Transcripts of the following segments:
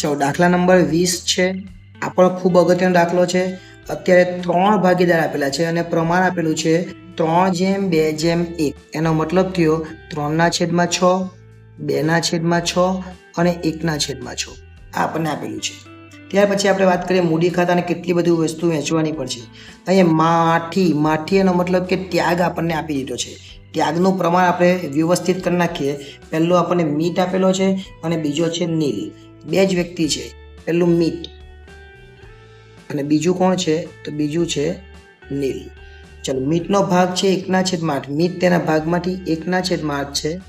ચલો દાખલા નંબર વીસ છે, આ પણ ખૂબ અગત્યનો દાખલો છે. અત્યારે ત્રણ ભાગીદાર આપેલા છે અને પ્રમાણ આપેલું છે ત્રણ જેમ, બે જેમ, એક. એનો મતલબ થયો ત્રણના છેદમાં છ, બેના છેદમાં છ અને એકના છેદમાં છ. આ આપણને આપેલું છે. ત્યાર પછી આપણે વાત કરીએ મૂડી ખાતાને કેટલી બધી વસ્તુ વેચવાની પણ છે. અહીંયા માઠી માઠી એનો મતલબ કે ત્યાગ આપણને આપી દીધો છે. ત્યાગનું પ્રમાણ આપણે વ્યવસ્થિત કરી નાખીએ. પહેલો આપણને મીટ આપેલો છે અને બીજો છે નીલ. બે જ વ્યક્તિ છે, પહેલું મીટ અને બીજું કોણ છે? તો બીજું છે નીલ. ચલો મીટનો ભાગ છે એકના છેદમાં આઠ. મીટ તેના ભાગમાંથી એકના છેદમાં આઠ છે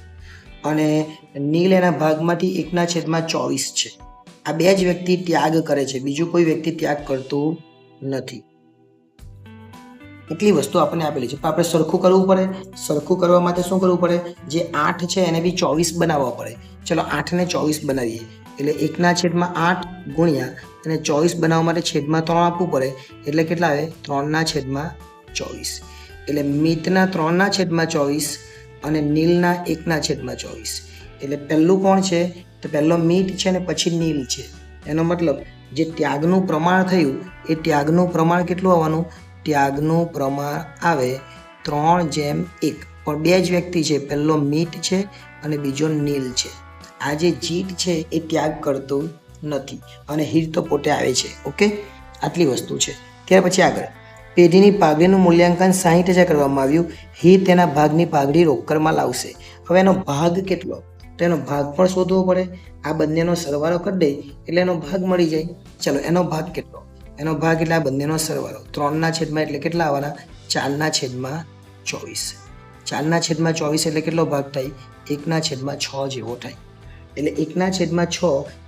અને નીલ એના ભાગમાંથી એકના છેદમાં ચોવીસ છે. આ બે જ વ્યક્તિ ત્યાગ કરે છે, બીજું કોઈ વ્યક્તિ ત્યાગ કરતું નથી. એટલી વસ્તુ આપણને આપેલી છે. પણ આપણે સરખું કરવું પડે? સરખું કરવા માટે શું કરવું પડે? જે આઠ છે એને બી ચોવીસ બનાવવા પડે. ચલો, આઠને ચોવીસ બનાવીએ. એટલે એકના છેદમાં આઠ ગુણ્યા અને ચોવીસ બનાવવા માટે છેદમાં ત્રણ આપવું પડે. એટલે કેટલા આવે? ત્રણના છેદમાં ચોવીસ. એટલે મિતના ત્રણના છેદમાં ચોવીસ અને નીલના એકના છેદમાં ચોવીસ. એટલે પહેલું કોણ છે? તો પહેલો મીટ છે ને પછી નીલ છે. એનો મતલબ જે ત્યાગનું પ્રમાણ થયું, એ ત્યાગનું પ્રમાણ કેટલું આવવાનું? ત્યાગનું પ્રમાણ આવે ત્રણ જેમ એક. પણ બે જ વ્યક્તિ છે. પહેલો મીટ છે અને બીજો નીલ છે. આ જે જીત છે એ ત્યાગ કરતો નથી અને હીર તો પોતે આવે છે, ઓકે? આટલી વસ્તુ છે. ત્યાર પછી આગળ. પેઢીની પાઘડીનું મૂલ્યાંકન સાહીઠ હજાર કરવામાં આવ્યું. હીર તેના ભાગની પાઘડી રોકડમાં લાવશે. હવે એનો ભાગ કેટલો? તો એનો ભાગ પણ શોધવો પડે. આ બંનેનો સરવાળો કરી દે એટલે એનો ભાગ મળી જાય. ચલો, એનો ભાગ કેટલો? એનો ભાગ એટલે આ બંનેનો સરવાળો. ત્રણના છેદમાં એટલે કેટલા આવવાના? ચારના છેદમાં ચોવીસ. ચારના છેદમાં ચોવીસ એટલે કેટલો ભાગ થાય? એકના છેદમાં છ જેવો થાય. એટલે એકના છેદમાં છ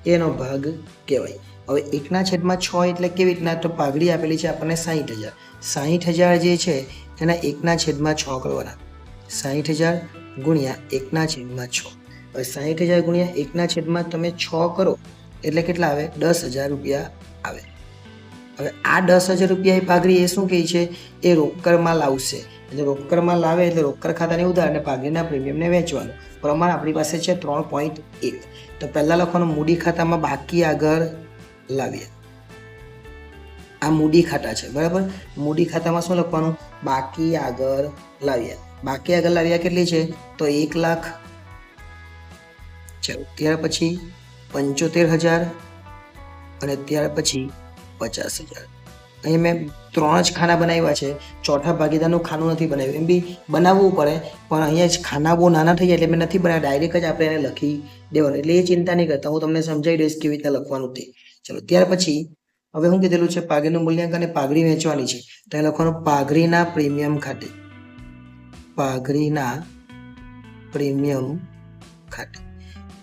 એનો ભાગ કહેવાય. હવે એકના છેદમાં છ એટલે કેવી રીતના? તો પાઘડી આપેલી છે આપણને સાહીઠ હજાર. સાહીઠ હજાર જે છે, એના એકના છેદમાં છ કરવાના. સાહીઠ હજાર ગુણ્યા એકના છેદમાં છ. હવે સાહીઠ હજાર ગુણ્યા એકના છેદમાં તમે છ કરો, એટલે કેટલા આવે? દસ હજાર રૂપિયા આવે. હવે આ દસ હજાર રૂપિયા એ પાઘડી એ શું કહે છે? એ રોકડમાં લાવશે. એટલે રોકડમાં લાવે એટલે રોકડ ખાતાની ઉધાર અને પાઘડીના પ્રીમિયમને વેચવાનું. પ્રમાણ આપણી પાસે છે ત્રણ પોઈન્ટ એક. તો પહેલાં લખવાનું મૂડી ખાતામાં બાકી આગળ લાવીએ. આ મૂડી ખાતા છે, બરાબર? મૂડી ખાતામાં શું લખવાનું? બાકી આગળ લાવ્યા બાકી આગળ લાવ્યા કેટલી છે? તો એક લાખ. ચલો, ત્યાર પછી પંચોતેર હજાર અને ત્યાર પછી પચાસ હજાર. અહીં મેં ત્રણ જ ખાના બનાવ્યા છે. ચોથા ભાગીદારનું ખાનું નથી બનાવ્યું. એમ બી બનાવવું પડે, પણ અહીંયા જ ખાના બહુ નાના થઈ જાય એટલે મેં નથી બનાવ્યા. ડાયરેક્ટ જ આપણે એને લખી દેવાનું. એટલે એ ચિંતા નહીં કરતા. હું તમને સમજાવી દઈશ કેવી રીતે લખવાનું તે. ચલો, ત્યાર પછી હવે હું કીધેલું છે? પાઘડીનું મૂલ્યાંકન અને પાઘડી વેચવાની છે. તો એ લખવાનું પાઘડીના પ્રીમિયમ ખાતે. પાઘડીના પ્રીમિયમ ખાતે.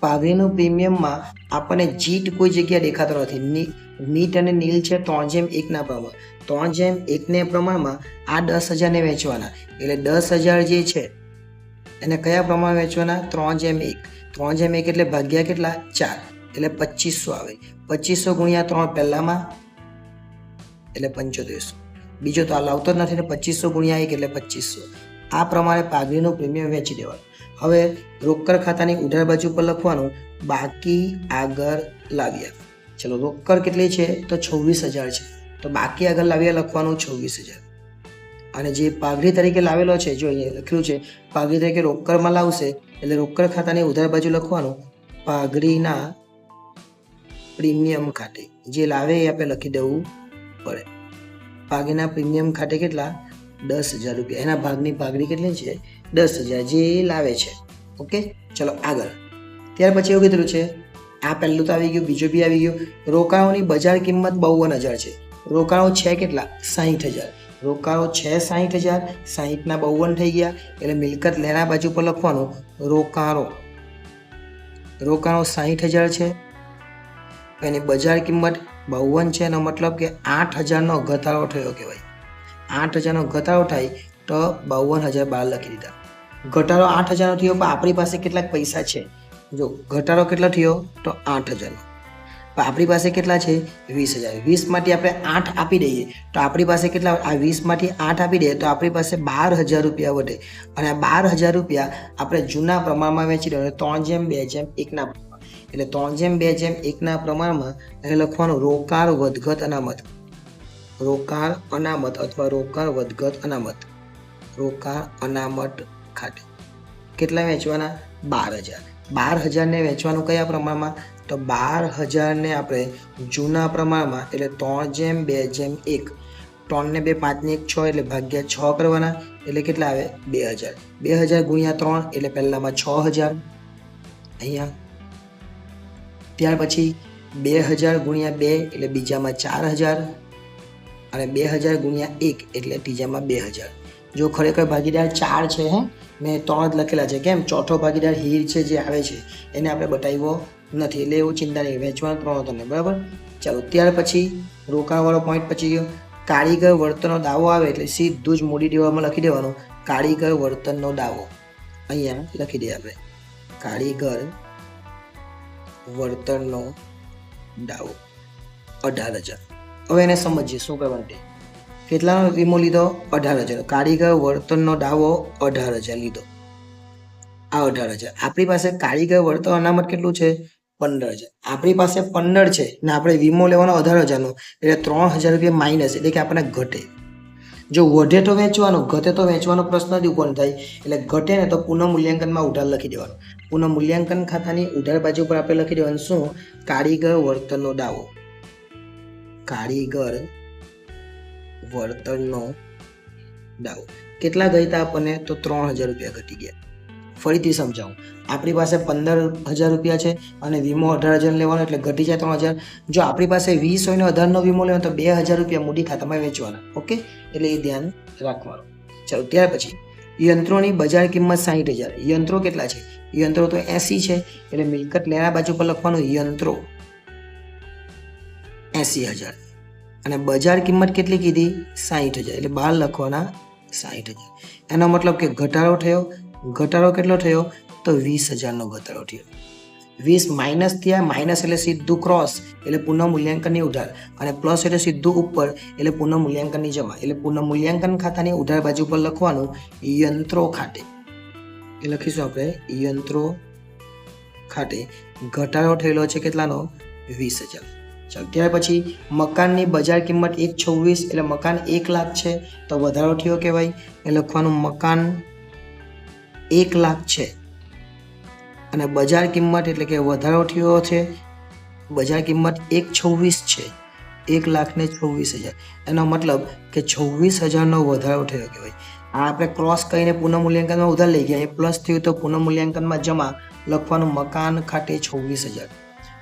પાઘડીનું પ્રીમિયમમાં આપણને જીટ કોઈ જગ્યા દેખાતો નથી. મીટ અને નીલ છે, ત્રણ જેમ એકના પ્રમાણ ત્રણ જેમ એકને પ્રમાણમાં આ દસ હજારને વેચવાના. એટલે દસ હજાર જે છે, એને કયા પ્રમાણ વેચવાના? ત્રણ જેમ એક. ત્રણ જેમ એક એટલે ભાગ્યા કેટલા? ચાર. એટલે પચીસો આવે. પચીસો ગુણ્યા ત્રણ પહેલામાં? એટલે પંચોતેરસો. બીજો તો આ લાવતો જ નથી ને, પચીસો ગુણ્યા એક એટલે પચીસો. આ પ્રમાણે પાઘડીનું પ્રીમિયમ વેચી દેવાનું. હવે રોકડ ખાતાની ઉધાર બાજુ પર લખવાનું, બાકી આગળ લાવ્યા. ચલો રોકડ કેટલી છે? તો છવ્વીસ હજાર છે. તો બાકી આગળ લાવીએ લખવાનું છવ્વીસ હજાર. અને જે પાઘડી તરીકે લાવેલો છે, જો અહીંયા લખ્યું છે, પાઘડી તરીકે રોકડમાં લાવશે, એટલે રોકડ ખાતાની ઉધાર બાજુ લખવાનું પાઘડીના પ્રીમિયમ ખાતે. જે લાવે એ આપણે લખી દેવું પડે. પાઘડીના પ્રીમિયમ ખાતે કેટલા? દસ હજાર રૂપિયા. એના ભાગની પાઘડી કેટલી છે? દસ હજાર. જે લાવે છે. ઓકે? ચલો આગળ. ત્યાર પછી એવું કીધું છે આ પહેલું તો આવી ગયું, બીજું બી આવી ગયું. રોકાણોની બજાર કિંમત બાવન હજાર છે. રોકાણો છે કેટલા? સાહીઠ હજાર. રોકાણો છે સાહીઠ હજાર, સાહીઠના બાવન થઈ ગયા. એટલે મિલકત લેના બાજુ પર લખવાનું, રોકાણો. રોકાણો સાહીઠ હજાર છે. એની બજાર કિંમત બાવન છે એનો મતલબ કે આઠ હજારનો ઘટાડો થયો કહેવાય. આઠ હજારનો ઘટાડો થાય તો બાવન હજાર બાર લખી દીધા. ઘટાડો આઠ હજારનો થયો, પણ આપણી પાસે કેટલાક પૈસા છે. જો ઘટાડો કેટલો થયો? તો આઠ હજારનો. પણ આપણી પાસે કેટલા છે? વીસ હજાર. વીસમાંથી આપણે આઠ આપી દઈએ, તો આપણી પાસે કેટલા? આ વીસમાંથી આઠ આપી દઈએ, તો આપણી પાસે બાર હજાર રૂપિયા વધે. અને આ બાર હજાર રૂપિયા આપણે જૂના પ્રમાણમાં વેચી દઈએ. ત્રણ જેમ બે જેમ એકના પ્રમાણ એટલે ત્રણ જેમ બે જેમ એકના પ્રમાણમાં એટલે લખવાનું રોકાણ વધઘટ, અનામત. રોકાણ અનામત અથવા રોકાણ વધઘટ, અનામત. રોકાણ અનામત ખાતે. કેટલા વેચવાના? બાર હજાર. બાર હજારને વેચવાનું કયા પ્રમાણમાં? તો બાર હજારને આપણે જૂના પ્રમાણમાં, એટલે ત્રણ જેમ, બે જેમ, એક. ત્રણને બે, પાંચને એક, છ, એટલે ભાગ્યા છ કરવાના. એટલે કેટલા આવે? બે હજાર બે હજાર ગુણ્યા ત્રણ, એટલે પહેલામાં છ હજાર અહીંયા. ત્યાર પછી બે હજાર ગુણ્યા બે, એટલે બીજામાં ચાર હજાર અને બે હજાર ગુણ્યા એક, એટલે ત્રીજામાં બે હજાર જો ખરેખર ભાગીદાર ચાર છે, હે? મેં ત્રણ જ લખેલા છે. કેમ? ચોથો ભાગીદાર હીર છે જે આવે છે. એને આપણે બતાવ્યો નથી. એટલે એવું ચિંતા નહીં. વેચવાનો ત્રણ હતો ને બરાબર? ચાલો, ત્યાર પછી રોકાણવાળો પોઈન્ટ પછી ગયો. કારીગર વર્તનનો દાવો આવે એટલે સીધું જ મૂડી દેવામાં લખી દેવાનું. કારીગર વર્તનનો દાવો. અહીંયા લખી દઈએ આપણે. કારીગર વર્તનનો દાવો. અઢાર હજાર. હવે એને સમજીએ શું કરવાનું તે. કેટલાનો વીમો લીધો? અઢાર હજાર કારીગર વર્તનનો દાવો અઢાર હજાર લીધો. આ અઢાર હજાર. આપણી પાસે કારીગર વર્તન અનામત કેટલું છે? પંદર હજાર. આપણી પાસે પંદર છે ને આપણે વીમો લેવાનો અઢાર હજારનો. એટલે ત્રણ હજાર રૂપિયા માઇનસ એટલે કે આપણને ઘટે. જો વધે તો વેચવાનો, ઘટે તો વેચવાનો પ્રશ્ન જ ઊભો થાય. એટલે ઘટે ને તો પુનઃમૂલ્યાંકનમાં ઉધાર લખી દેવાનો. પુનઃમૂલ્યાંકન ખાતાની ઉધાર બાજુ પર આપણે લખી દેવાનું શું? કારીગર વર્તનનો દાવો. કારીગર વર્તનનો દાવો. કેટલા ગઈ હતા આપણને? તો ત્રણ હજાર રૂપિયા ઘટી ગયા. ફરીથી સમજાવું. આપણી પાસે પંદર હજાર રૂપિયા છે અને વીમો અઢાર હજાર લેવાનો એટલે ઘટી જાય ત્રણ હજાર. જો આપણી પાસે વીસ હોય ને અઢારનો વીમો લેવાનો, તો બે હજાર રૂપિયા મૂડી ખાતામાં વેચવાના. ઓકે? એટલે એ ધ્યાન રાખવાનું. ચાલો, ત્યાર પછી, યંત્રોની બજાર કિંમત સાહીઠ હજાર. યંત્રો કેટલા છે? યંત્રો તો એસી છે, એટલે મિલકત લેણા બાજુ પર લખવાનું યંત્રો. એસી હજાર. અને બજાર કિંમત કેટલી કીધી? સાહીઠ હજાર. એટલે બહાર લખવાના સાહીઠ હજાર. એનો મતલબ કે ઘટાડો થયો. ઘટાડો કેટલો થયો? તો વીસ હજારનો ઘટાડો થયો. વીસ માઇનસ થયા, માઇનસ એટલે સીધું ક્રોસ, એટલે પુનઃ મૂલ્યાંકનની ઉધાર. અને પ્લસ એટલે સીધું ઉપર, એટલે પુનઃ મૂલ્યાંકનની જમા. એટલે પુનઃ મૂલ્યાંકન ખાતાની ઉધાર બાજુ પર લખવાનું યંત્રો ખાતે. એ લખીશું આપણે યંત્રો ખાતે. ઘટાડો થયેલો છે કેટલાનો? વીસ હજાર. ત્યાર પછી મકાનની બજાર કિંમત એક છવ્વીસ એટલે મકાન એક લાખ છે. તો વધારો થયો કહેવાય. એ લખવાનું મકાન એક લાખ છે. અને બજાર કિંમત એટલે કે વધારો થયો છે. બજાર કિંમત એક છવ્વીસ છે. એક લાખ ને છવ્વીસ હજાર. એનો મતલબ કે છવ્વીસ હજારનો વધારો થયો કહેવાય. આ આપણે ક્રોસ કરીને પુનઃમૂલ્યાંકનમાં ઉધાર લઈ ગયા. એ પ્લસ થયું તો પુનઃમૂલ્યાંકનમાં જમા લખવાનું મકાન ખાતે છવ્વીસ હજાર.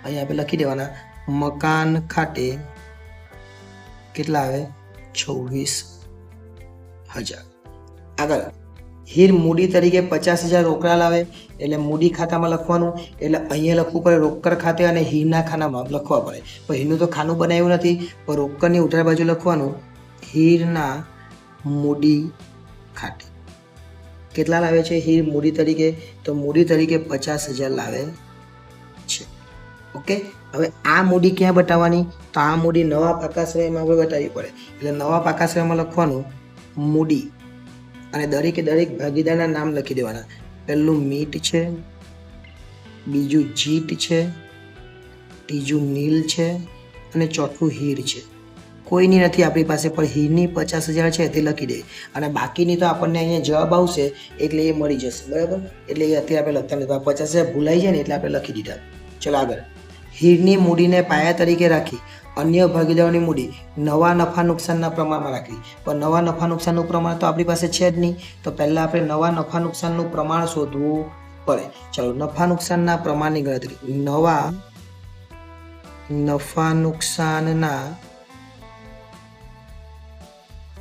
અહીંયા આપણે લખી દેવાના. મકાન ખાતે કેટલા આવે? છવ્વીસ હજાર. આગળ. હીર મૂડી તરીકે પચાસ હજાર રોકડા લાવે એટલે મૂડી ખાતામાં લખવાનું, એટલે અહીંયા લખવું પડે રોકડ ખાતે અને હીરના ખાનામાં લખવા પડે. પણ હીરનું તો ખાનું બનાવ્યું નથી, પણ રોકડની ઉધાર બાજુ લખવાનું, હીરના મૂડી ખાતે. કેટલા લાવે છે હીર મૂડી તરીકે? તો મૂડી તરીકે પચાસ હજાર લાવે છે. ઓકે? હવે આ મૂડી ક્યાં બતાવવાની? તો આ મૂડી નવા પાકાશ્રયમાં આપણે બતાવવી પડે. એટલે નવા પાકાશ્રયમાં લખવાનું મૂડી. અને દરેકે દરેક ભાગીદારના નામ લખી દેવાના. પહેલું મીટ છે, બીજું જીટ છે, ત્રીજું નીલ છે, અને ચોથું હીર છે. કોઈની નથી, આપણી પાસે પણ હીરની પચાસ હજાર છે, તે લખી દે. અને બાકીની તો આપણને અહીંયા જવાબ આવશે, એટલે એ મળી જશે. બરાબર? એટલે એ અત્યારે આપણે લખતા નથી. પચાસ હજાર ભૂલાઈ જાય ને, એટલે આપણે લખી દીધા. ચલો આગળ. હીરની મૂડીને પાયા તરીકે રાખી, અન્ય ભાગીદારોની મૂડી નવા નફા નુકસાનના પ્રમાણમાં રાખવી પણ નવા નફા નુકસાનનું પ્રમાણ તો આપણી પાસે છે જ નહીં. તો પહેલાં આપણે નવા નફા નુકસાનનું પ્રમાણ શોધવું પડે. ચલો, નફા નુકસાનના પ્રમાણની ગણતરી. નવા નફા નુકસાનના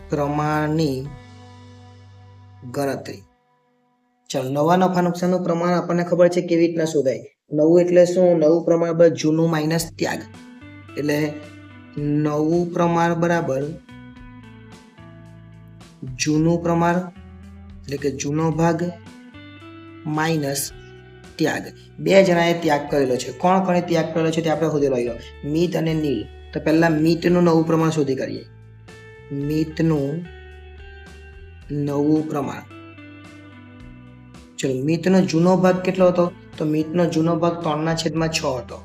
પ્રમાણની ગણતરી. ચલો, નવા નફા નુકસાનનું પ્રમાણ આપણને ખબર છે કેવી રીતના શોધાય. નવું એટલે શું? નવું પ્રમાણ બરાબર જૂનું માઇનસ ત્યાગ. એટલે નવું પ્રમાણ બરાબર જૂનું પ્રમાણ, એટલે કે જૂનો ભાગ માઇનસ ત્યાગ. બે જણાએ ત્યાગ કરેલો છે. કોણ કોણે ત્યાગ કરેલો છે તે આપણે શોધી રહ્યો મિત અને નીલ. તો પહેલા મીતનું નવું પ્રમાણ શોધી કરીએ મીતનું નવું પ્રમાણ. ચલો, મીતનો જૂનો ભાગ કેટલો હતો? તો મિતનો જૂનો ભાગ ત્રણના છેદમાં છ હતો.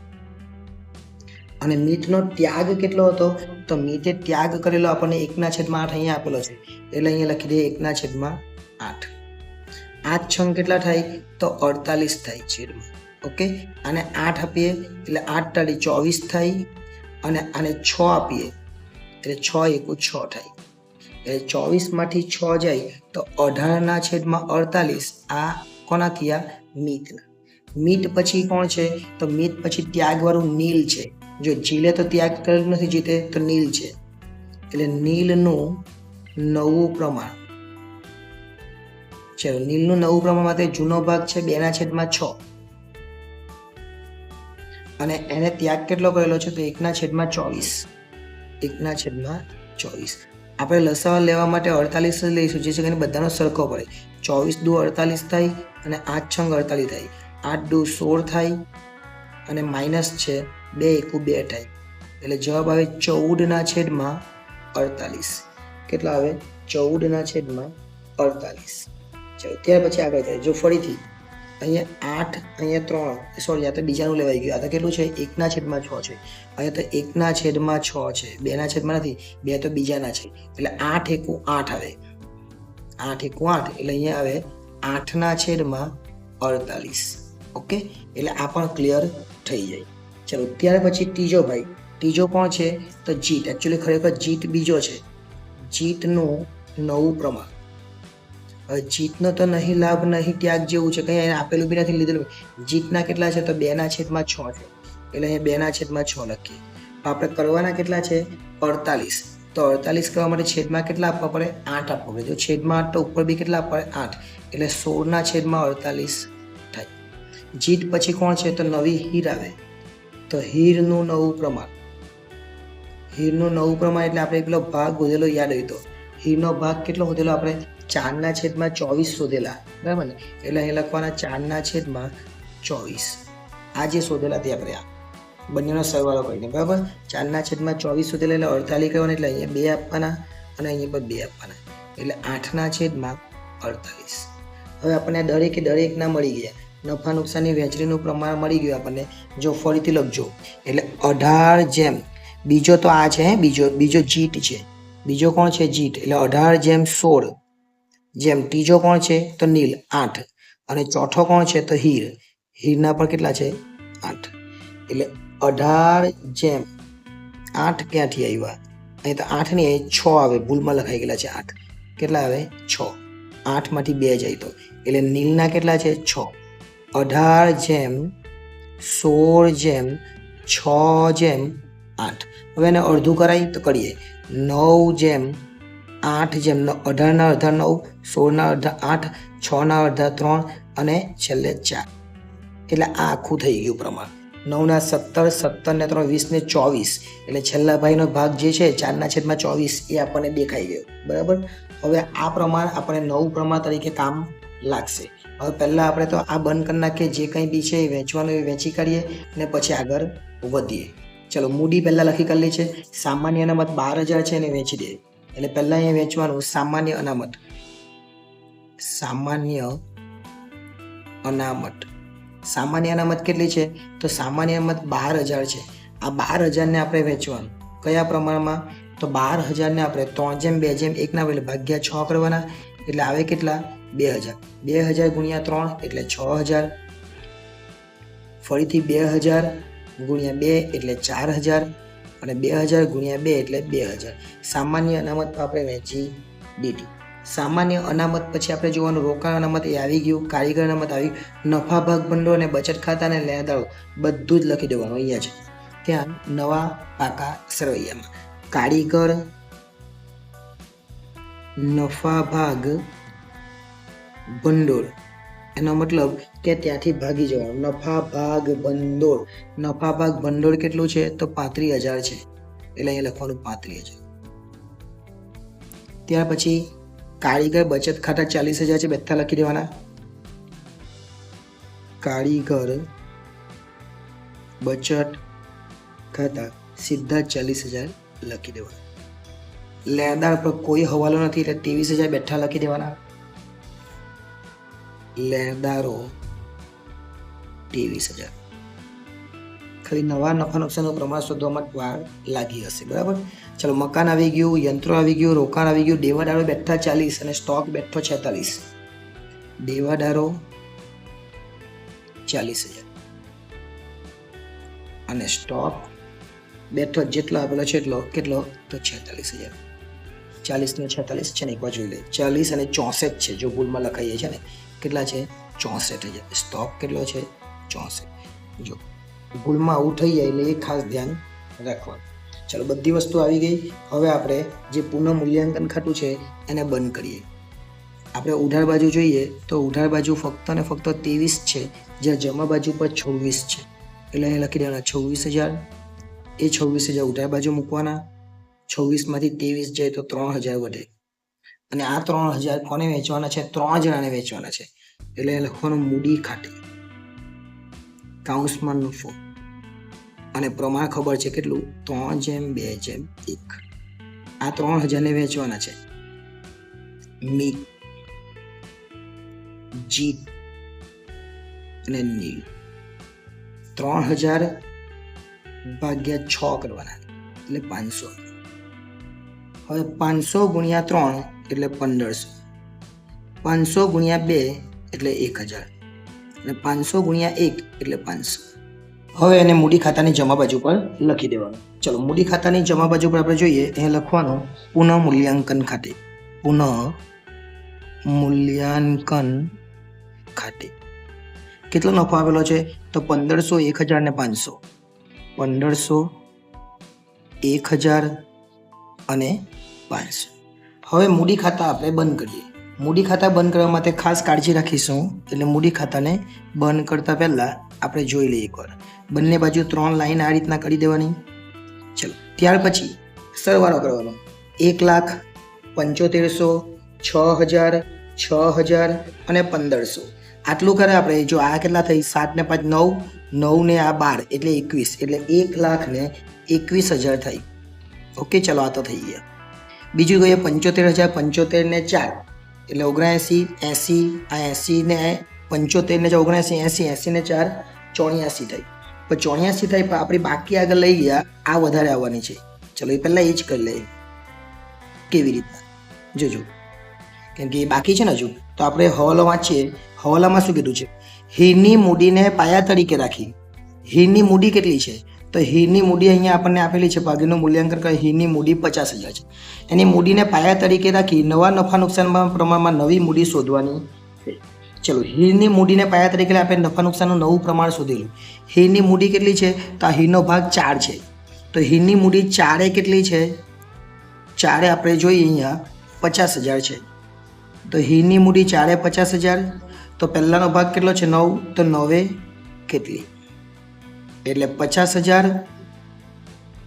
અને મિતનો ત્યાગ કેટલો હતો? તો મીટે ત્યાગ કરેલો આપણને એકના છેદમાં આઠ અહીંયા આપેલો છે. એટલે અહીંયા લખી દઈએ એકના છેદમાં આઠ. આઠ છંગ કેટલા થાય? તો અડતાલીસ થાય છેદમાં. ઓકે? અને આઠ આપીએ એટલે આઠ તાળી ચોવીસ થાય. અને આને છ આપીએ એટલે છ એકુ છ થાય. એટલે ચોવીસમાંથી છ જાય તો અઢારના છેદમાં અડતાલીસ આ કોના થયા? મીતના મીત પછી કોણ છે? તો મીત પછી ત્યાગવાળું નીલ છે. જો જીલે તો ત્યાગ કરેલું નથી, જીતે તો નીલ છે. એટલે નીલનું નવું પ્રમાણ. ચલો, નીલનું નવું પ્રમાણ માટે જૂનો ભાગ છે, બેના છેદમાં છ. અને એને ત્યાગ કેટલો કરેલો છે? તો એકના છેદમાં ચોવીસ. એકના છેદમાં ચોવીસ. આપણે લસાવા લેવા માટે અડતાલીસ જ લઈશું, જે છે કે બધાનો સરખો પડે. ચોવીસ દુ અડતાલીસ થાય અને આઠ છંગ અડતાલીસ થાય. આઠ દુ સોળ થાય અને માઇનસ છે બે એકુ બે થાય. એટલે જવાબ આવે ચૌદના છેદમાં અડતાલીસ. કેટલા આવે? ચૌદના છેદમાં અડતાલીસ. ચલો, ત્યાર પછી આગળ જાય જો ફરીથી, અહીંયા આઠ, અહીંયા ત્રણ સોરી આ તો બીજાનું લેવાઈ ગયું. આ તો કેટલું છે? એકના છેદમાં છ છે. અહીંયા તો એકના છેદમાં છ છે. બેના છેદમાં નથી. બે તો બીજાના છે. એટલે આઠ એકુ આઠ આવે. આઠ એકુ આઠ. એટલે અહીંયા આવે આઠના છેદમાં અડતાલીસ. ઓકે? એટલે આ પણ ક્લિયર થઈ જાય. ચલો, ત્યાર પછી ત્રીજો ભાઈ. ત્રીજો કોણ છે? તો જીત. એકચ્યુઅલી ખરેખર જીત બીજો છે. જીતનું નવું પ્રમાણ. જીતનો તો નહીં લાભ, નહીં ત્યાગ જેવું છે. કંઈ એને આપેલું બી નથી લીધેલું જીતના કેટલા છે? તો બેના છેદમાં છ છે. એટલે અહીંયા બેના છેદમાં છ લખીએ. આપણે કરવાના કેટલા છે? અડતાલીસ. તો અડતાલીસ કરવા માટે છેદમાં કેટલા આપવા પડે? આઠ આપવા પડે. જો છેદમાં આઠ તો ઉપર બી કેટલા પડે? આઠ. એટલે સોળના છેદમાં અડતાલીસ જીત પછી કોણ છે? તો નવી હીર આવે. તો હીરનું નવું પ્રમાણ. હીરનું નવું પ્રમાણ એટલે આપણે પેલો ભાગ શોધેલો યાદ હોય તો. હીરનો ભાગ કેટલો વધેલો આપણે ચારના છેદમાં ચોવીસ શોધેલા. બરાબર ને? એટલે અહીં લખવાના ચારના છેદમાં ચોવીસ. આ જે શોધેલા તે આપણે આ બંનેનો સરવાળો કરીને. બરાબર? ચારના છેદમાં ચોવીસ શોધેલા એટલે અડતાલીસ કરવાના એટલે અહીંયા બે આપવાના અને અહીંયા પણ બે આપવાના. એટલે આઠના છેદમાં અડતાલીસ. હવે આપણને દરેકે દરેકના મળી ગયા. નફા નુકસાનની વહેંચણીનું પ્રમાણ મળી ગયું આપણને. જો ફરીથી લખજો. એટલે અઢાર જેમ. બીજો તો આ છે બીજો બીજો જીટ છે. બીજો કોણ છે? જીટ. એટલે અઢાર જેમ સોળ. જેમ ત્રીજો કોણ છે? તો નીલ, આઠ. અને ચોથો કોણ છે? તો હીર. હીરના પર કેટલા છે? આઠ. એટલે અઢાર જેમ આઠ ક્યાંથી આવ્યા? અહીં તો આઠ નહીં, અહીં છ આવે. ભૂલમાં લખાઈ ગયેલા છે આઠ. કેટલા આવે? છ. આઠમાંથી બે જાય તો. એટલે નીલના કેટલા છે? છ. અઢાર જેમ, સોળ જેમ, છ જેમ, આઠ. હવે એને અડધું કરાય તો કરીએ. નવ જેમ, આઠ જેમ અઢારના અડધા નવ, સોળના અડધા આઠ, છના અડધા ત્રણ અને છેલ્લે ચાર. એટલે આ આખું થઈ ગયું પ્રમાણ. નવના સત્તર, સત્તરને ત્રણ, વીસને ચોવીસ. એટલે છેલ્લા ભાઈનો ભાગ જે છે, ચારના છેદમાં ચોવીસ, એ આપણને દેખાઈ ગયો. બરાબર? હવે આ પ્રમાણ આપણે નવું પ્રમાણ તરીકે કામ લાગશે. હવે પહેલાં આપણે તો આ બંધ કરી નાખીએ, જે કંઈ બી છે એ વેચવાનું, એ વેચી કાઢીએ અને પછી આગળ વધીએ. ચલો, મૂડી પહેલાં લખી કાઢલી છે, સામાન્ય અનામત બાર હજાર છે એને વેચી દે એટલે પહેલાં અહીંયા વેચવાનું સામાન્ય અનામત. સામાન્ય અનામત. સામાન્ય અનામત કેટલી છે? તો સામાન્ય અનામત બાર હજાર છે. આ બાર હજારને આપણે વેચવાનું. કયા પ્રમાણમાં? તો બાર હજારને આપણે ત્રણ જેમ, બે જેમ, એકના એટલે ભાગ્યા છ કરવાના. એટલે આવે કેટલા? બે હજાર. બે હજાર ગુણ્યા ત્રણ એટલે છ હજાર. ફરીથી બે હજાર ગુણ્યા બે એટલે ચાર હજાર અને બે હજાર ગુણ્યા બે એટલે બે હજાર. સામાન્ય અનામત આપણે વેચી દીધી. સામાન્ય અનામત પછી આપણે જોવાનું રોકાણ અનામત એ આવી ગયું, કારીગર અનામત આવી નફા ભાગ ભંડોળ અને બચત ખાતા અને લેણદારો બધું જ લખી દેવાનું અહીંયા છે ત્યાં નવા પાકા સરવૈયામાં. કારીગર, નફા, ભાગ ભંડોળ એનો મતલબ કે ત્યાંથી ભાગી જવાનું. નફા ભાગ ભંડોળ નફા ભાગ ભંડોળ કેટલું છે? તો પાંત્રીસ હજાર છે. એટલે અહીંયા લખવાનું પાંત્રીસ હજાર. ત્યાર પછી કારીગર બચત ખાતા ચાલીસ હજાર છે. બેઠા લખી દેવાના. કારીગર બચત ખાતા સીધા ચાલીસ હજાર લખી દેવાના. લેણદાર પર કોઈ હવાલો નથી. એટલે ત્રેવીસ હજાર બેઠા લખી દેવાના. લેણદારો ત્રેવીસ હજાર. ખાલી નવા નફા નુકસાનનું પ્રમાણ શોધવામાં વાર લાગી હશે, બરાબર? ચલો, મકાન આવી ગયું, યંત્રો આવી ગયું, રોકાણ આવી ગયું, દેવાદારો બેઠા ચાલીસ અને સ્ટોક બેઠો છેતાલીસ. દેવાદારો ચાલીસ હજાર. અને સ્ટોક બેઠો જેટલો આપેલો છે એટલો કેટલો? તો છેતાલીસ હજાર. ચાલીસ ને છેતાલીસ છે ને એકવાર જોઈ લે. ચાલીસ અને ચોસઠ છે, જો ભૂલમાં લખાઈએ છે ને. કેટલા છે? ચોસઠ. હજાર સ્ટોક કેટલો છે ચોસઠ. જો, ભૂલમાં આવું થઈ જાય એટલે એ ખાસ ધ્યાન રાખવાનું. ચલો, બધી વસ્તુ આવી ગઈ. હવે આપણે જે પુનઃ મૂલ્યાંકન ખાતું છે, એને બંધ કરીએ. આપણે ઉધાર બાજુ જોઈએ, તો ઉધાર બાજુ ફક્ત ને ફક્ત ત્રેવીસ છે, જ્યાં જમા બાજુ પર છવ્વીસ છે. એટલે અહીં લખી દેવાના, છવ્વીસ હજાર. એ છવ્વીસ હજાર ઉધાર બાજુ મૂકવાના. છવ્વીસમાંથી ત્રેવીસ જાય તો ત્રણ હજાર વધે. અને આ ત્રણ હજાર કોને વેચવાના છે? ત્રણ જણાને વેચવાના છે. એટલે લખવાનું મૂડી ખાટી. કાઉન્સમાં નફો અને પ્રમાણ ખબર છે કેટલું? ત્રણ જેમ, બે જેમ, એક. આ ત્રણ હજારને વેચવાના છે. મી. જીત અને નીલ. ત્રણ હજાર ભાગ્યા છ કરવાના. એટલે પાંચસો. હવે પાંચસો ગુણ્યા ત્રણ એટલે પંદરસો. પાંચસો ગુણ્યા બે એટલે એક હજાર. અને પાંચસો ગુણ્યા એક એટલે પાંચસો. હવે એને મૂડી ખાતાની જમા બાજુ પર લખી દેવાનું. ચલો, મૂડી ખાતાની જમા બાજુ પર આપણે જોઈએ એ લખવાનું, પુનઃ મૂલ્યાંકન ખાતે. પુનઃ મૂલ્યાંકન ખાતે. કેટલો નફો આવેલો છે? તો પંદરસો, એક હજાર ને પાંચસો. પંદરસો, એક હજાર અને પાંચસો. હવે મૂડી ખાતા આપણે બંધ કરીએ. મૂડી ખાતા બંધ કરવા માટે ખાસ કાળજી રાખીશું. એટલે મૂડી ખાતાને બંધ કરતા પહેલાં આપણે જોઈ લઈએ એકવાર. બંને બાજુ ત્રણ લાઈન આ રીતના કરી દેવાની. ચલો, ત્યાર પછી સરવાળો કરવાનો. એક લાખ પંચોતેરસો, છ હજાર છ હજાર અને પંદરસો. આટલું કરે આપણે, જો આ કેટલા થઈ? સાત ને પાંચ, નવ. નવ ને આ બાર, એટલે એકવીસ. એટલે એક લાખ ને એકવીસ હજાર થઈ. ઓકે, ચલો આ તો થઈ ગયા. બીજું કહીએ પંચોતેર હજાર પંચોતેર ને ચાર. એટલે ઓગણએંસી એંસી, આ એંસી ને પંચોતેર ને ઓગણએંસી એંસી એંસી ને ચાર, ચોર્યાસી થઈ. પણ ચોર્યાસી થઈ પણ આપણી બાકી આગળ લઈ ગયા, આ વધારે આવવાની છે. ચલો એ પહેલાં એ જ કરી લઈએ. કેવી રીતના? જોજો. કેમ કે એ બાકી છે ને હજુ? તો આપણે હવાલો વાંચીએ. હવાલામાં શું કીધું છે? હીરની મૂડીને પાયા તરીકે રાખી. હીરની મૂડી કેટલી છે? તો હીરની મૂડી અહીંયા આપણને આપેલી છે, ભાગીનું મૂલ્યાંકન કરે, હીરની મૂડી પચાસ હજાર છે. એની મૂડીને પાયા તરીકે રાખી, નવા નફા નુકસાનમાં પ્રમાણમાં નવી મૂડી શોધવાની. છે ચલો, હીરની મૂડીને પાયા તરીકે આપણે નફા નુકસાનનું નવું પ્રમાણ શોધેલું. હીરની મૂડી કેટલી છે? તો આ હીરનો ભાગ ચાર છે. તો હીરની મૂડી ચારે કેટલી છે? ચારે આપણે જોઈએ અહીંયા, પચાસ હજાર છે. તો હીરની મૂડી ચારે પચાસ હજાર. તો પહેલાંનો ભાગ કેટલો છે? નવ. તો નવે કેટલી? એટલે પચાસ હજાર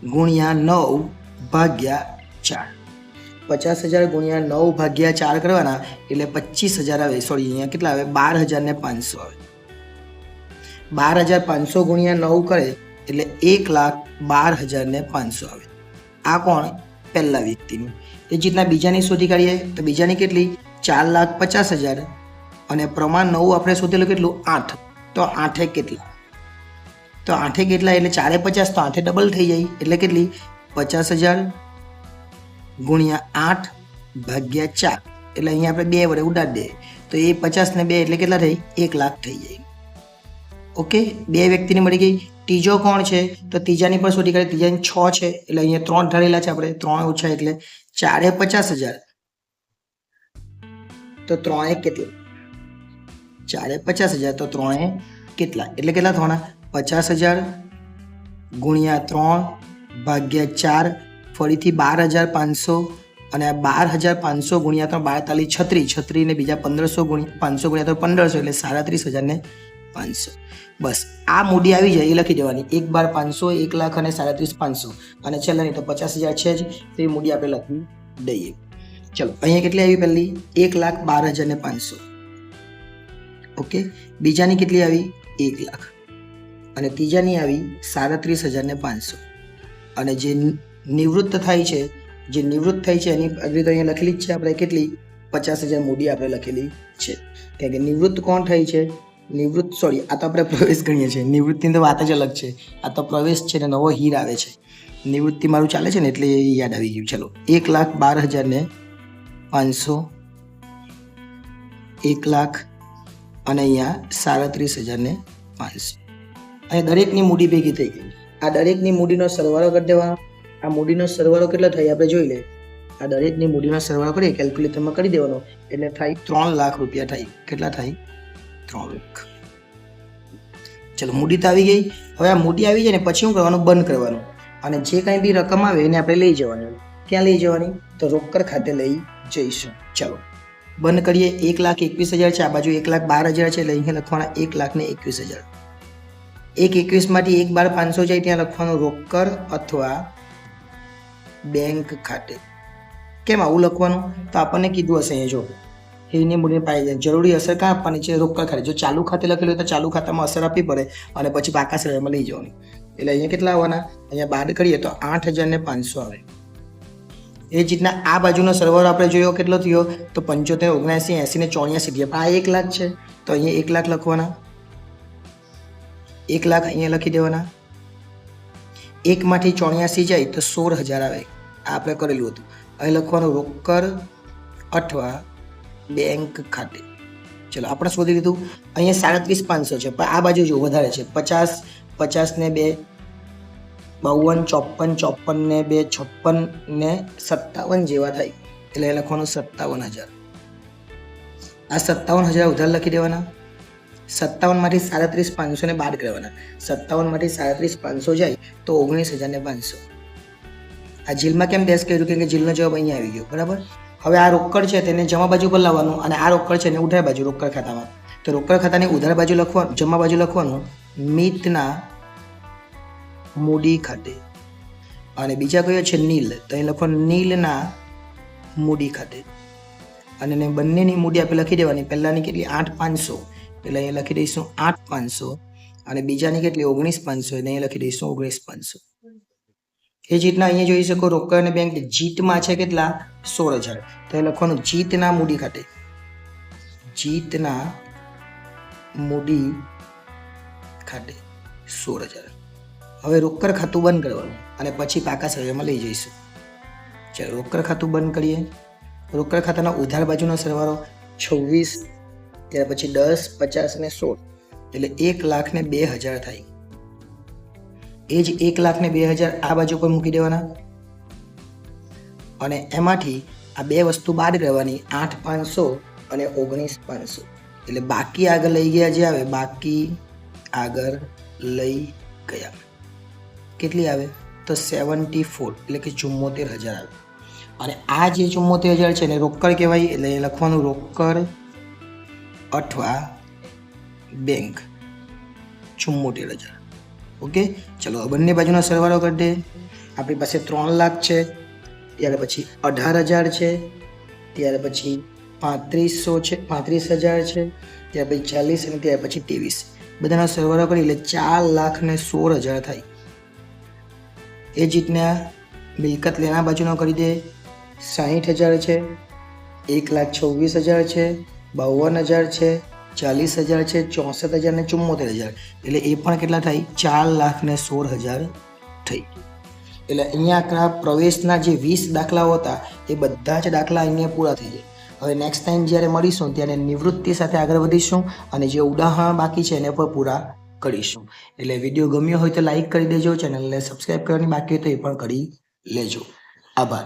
ગુણ્યા નવ ભાગ્યા ચાર. પચાસ હજાર ગુણ્યા નવ ભાગ્યા ચાર કરવાના એટલે પચીસ હજાર આવે. સોરી અહીંયા કેટલા આવે? બાર હજાર ને પાંચસો આવે. બાર હજાર પાંચસો ગુણ્યા નવ કરે એટલે એક લાખ બાર હજાર ને પાંચસો આવે. આ કોણ? પહેલા વ્યક્તિનું. એ રીતના બીજાની શોધી કાઢીએ. તો બીજાની કેટલી? ચાર લાખ પચાસ હજાર. અને પ્રમાણ નવું આપણે શોધેલું કેટલું? આઠ. તો આઠે કેટલા? તો આઠે કેટલા એટલે ચારે પચાસ, તો આઠે ડબલ થઈ જાય. એટલે કેટલી? પચાસ હજાર ગુણ્યા આઠ ભાગ્યા ચાર. એટલે અહીંયા આપણે બે વડે ઉડાડી દઈએ. તો એ પચાસ ને બે એટલે કેટલા થઈ? એક લાખ થઈ જાય. ઓકે? બે વ્યક્તિને મળી ગઈ. ત્રીજો કોણ છે? તો ત્રીજાની પણ શોધી કાઢી. ત્રીજાની છ છે. એટલે અહીંયા ત્રણ ધારેલા છે આપણે. ત્રણ ઓછા એટલે ચારે પચાસ હજાર. તો ત્રણે કેટલા? ચારે પચાસ હજાર. તો ત્રણે કેટલા? એટલે કેટલા થવાના? પચાસ હજાર ગુણ્યા ત્રણ ભાગ્યા ચાર, ફરીથી બાર હજાર પાંચસો અને બાર હજાર પાંચસો ગુણ્યા ત્રણ, બારતાલીસ છત્રી છત્રીને બીજા પંદરસો ગુણ્યા, પાંચસો ગુણ્યા ત્રણ, પંદરસો એટલે સાડત્રીસ હજારને પાંચસો. બસ, આ મૂડી આવી જાય, એ લખી દેવાની. એક બાર પાંચસો, એક લાખ અને સાડત્રીસ પાંચસો. અને છેલ્લા નહીં તો પચાસ હજાર છે જ, તો એ મૂડી આપણે લખી દઈએ. ચલો, અહીંયા કેટલી આવી પહેલી? એક લાખ બાર હજાર ને પાંચસો. ઓકે? બીજાની કેટલી આવી? એક લાખ. અને ત્રીજાની આવી સાડત્રીસ હજારને પાંચસો. અને જે નિવૃત્ત થાય છે, જે નિવૃત્ત થઈ છે, એની અગ્રી તો અહીંયા લખેલી જ છે, આપણે કેટલી? પચાસ હજાર મૂડી આપણે લખેલી છે. કારણ કે નિવૃત્ત કોણ થઈ છે? નિવૃત્ત સોરી આ તો આપણે પ્રવેશ ગણીએ છીએ. નિવૃત્તિની તો વાત જ અલગ છે. આ તો પ્રવેશ છે ને નવો હીર આવે છે. નિવૃત્તિ મારું ચાલે છે ને એટલે એ યાદ આવી ગયું. ચલો, એક લાખ બાર હજાર ને પાંચસો, એક લાખ અને અહીંયા સાડત્રીસ હજાર ને પાંચસો. અહીંયા દરેકની મૂડી ભેગી થઈ ગઈ. આ દરેકની મૂડીનો સરવાળો કરી દેવાનો. આ મૂડીનો સરવાળો કેટલો થાય આપણે જોઈ લઈએ. આ દરેકની મૂડીનો સરવાળો કરીએ કેલ્ક્યુલેટરમાં કરી દેવાનો. એટલે થાય ત્રણ લાખ રૂપિયા થાય. કેટલા થાય? ત્રણ લાખ. ચલો, મૂડી તો આવી ગઈ. હવે આ મૂડી આવી જાય ને પછી શું કરવાનું? બંધ કરવાનું. અને જે કાંઈ બી રકમ આવે એને આપણે લઈ જવાની. ક્યાં લઈ જવાની? તો રોકડ ખાતે લઈ જઈશું. ચલો, બંધ કરીએ. એક લાખ એકવીસ હજાર છે. આ બાજુ એક લાખ બાર હજાર છે. એટલે અહીંયા લખવાના એક લાખ ને એકવીસ હજાર. એક એકવીસમાંથી એક બાર પાંચસો જાય ત્યાં લખવાનું રોકડ અથવા બેંક ખાતે. કેમ આવું લખવાનું? તો આપણને કીધું હશે અહીંયા જો. એની મૂડીને જાય. જરૂરી અસર કાં આપવાની છે રોકડ ખાતે? જો ચાલુ ખાતે લખેલું હોય તો ચાલુ ખાતામાં અસર આપવી પડે અને પછી પાકા શહેરમાં લઈ જવાની. એટલે અહીંયા કેટલા આવવાના? અહીંયા બાદ કરીએ તો આઠ હજાર ને પાંચસો આવે. એ જ રીતના આ બાજુનો સરવાળો આપણે જોયો કેટલો થયો? તો પંચોતેર, ઓગણસી, એંસી ને ચોર્યાસી. થયા પણ આ એક લાખ છે. તો અહીંયા એક લાખ લખવાના. એક લાખ અહીંયા લખી દેવાના. એકમાંથી ચોર્યાસી જાય તો સોળ હજાર આવે. આ આપણે કરેલું હતું. અહીં લખવાનું રોકડ અથવા બેંક ખાતે. ચલો, આપણે શોધી લીધું. અહીંયા સાડત્રીસ પાંચસો છે. પણ આ બાજુ જો વધારે છે. પચાસ પચાસ ને બે, બાવન, ચોપન ચોપન ને બે, છપ્પન ને સત્તાવન જેવા થાય. એટલે લખવાનું સત્તાવન હજાર. આ સત્તાવન હજાર ઉધાર લખી દેવાના. સત્તાવનમાંથી સાડત્રીસ પાંચસો ને બાદ કરવાના. સત્તાવનમાંથી સાડત્રીસ પાંચસો જાય તો ઓગણીસ હજાર પાંચસો. આ જીલમાં કેમ બેસ કર્યું? કેમ કે જીલનો જવાબ અહીંયા આવી ગયો. બરાબર? હવે આ રોકડ છે તેને જમા બાજુ પર લાવવાનું અને આ રોકડ છે એને ઉધાર બાજુ, રોકડ ખાતામાં. તો રોકડ ખાતાની ઉધાર બાજુ લખવાનું જમા બાજુ લખવાનું મિતના મૂડી ખાતે. અને બીજા કયો છે? નીલ. તો અહીં લખવાનું નીલના મૂડી ખાતે. અને બંનેની મૂડી આપણે લખી દેવાની. પહેલાંની કેટલી? આઠ પાંચસો. એટલે અહીંયા લખી દઈશું આઠ પાંચસો અને બીજાની કેટલી? ઓગણીસ પાંચસો. એટલે અહીંયા લખી દઈશું ઓગણીસ પાંચસો. એ જ રીતના અહીંયા જોઈ શકો રોકડ અને બેંક જીતમાં છે કેટલા? સોળ હજાર. તો એ લખવાનું જીતના મૂડી ખાતે. જીતના મૂડી ખાતે સોળ હજાર. હવે રોકડ ખાતું બંધ કરવાનું અને પછી પાકા સરવાળામાં લઈ જઈશું. ચાલો, રોકડ ખાતું બંધ કરીએ. રોકડ ખાતાના ઉધાર બાજુનો સરવાળો છવ્વીસ ત્યાર પછી દસ, પચાસ અને સોળ. એટલે એક લાખ ને બે હજાર થાય. એ જ એક લાખ ને બે હજાર આ બાજુ પર મૂકી દેવાના. અને એમાંથી આ બે વસ્તુ બાદ કરવાની, આઠ પાંચસો અને ઓગણીસ પાંચસો. એટલે બાકી આગળ લઈ ગયા જે આવે, બાકી આગળ લઈ ગયા. કેટલી આવે? તો સેવન્ટી ફોર, એટલે કે ચુમ્મોતેર હજાર આવે. અને આ જે ચુમ્મોતેર હજાર છે એને રોકડ કહેવાય, એટલે લખવાનું રોકડ અથવા બેંક ચુમ્મોતેર હજાર ઓકે ચલો બંને બાજુનો સરવાળો કરી દે આપણી પાસે ત્રણ લાખ છે ત્યાર પછી અઢાર હજાર છે ત્યાર પછી પાંત્રીસો છે પાંત્રીસ હજાર છે ત્યાર પછી ચાલીસ અને ત્યાર પછી ત્રેવીસ બધાનો સરવાળો કરી એટલે ચાર લાખ ને સોળ હજાર થાય। એ જ રીતના મિલકત લેના બાજુનો કરી દે, સાહીઠ હજાર છે, એક લાખ છવ્વીસ હજાર છે બાવન હજાર છે, ચાલીસ હજાર છે, ચોસઠ હજાર ને ચુમ્મોતેર હજાર. એટલે એ પણ કેટલા થાય? ચાર લાખ ને સોળ હજાર થઈ. એટલે અહીંયા આપણા પ્રવેશના જે વીસ દાખલાઓ હતા, એ બધા જ દાખલા અહીંયા પૂરા થઈ જાય હવે નેક્સ્ટ ટાઈમ જ્યારે મળીશું, ત્યારે નિવૃત્તિ સાથે આગળ વધીશું અને જે ઉદાહરણ બાકી છે એને પણ પૂરા કરીશું. એટલે વીડિયો ગમ્યો હોય તો લાઇક કરી દેજો, ચેનલને સબસ્ક્રાઈબ કરવાની બાકી હોય તો એ પણ કરી લેજો. આભાર.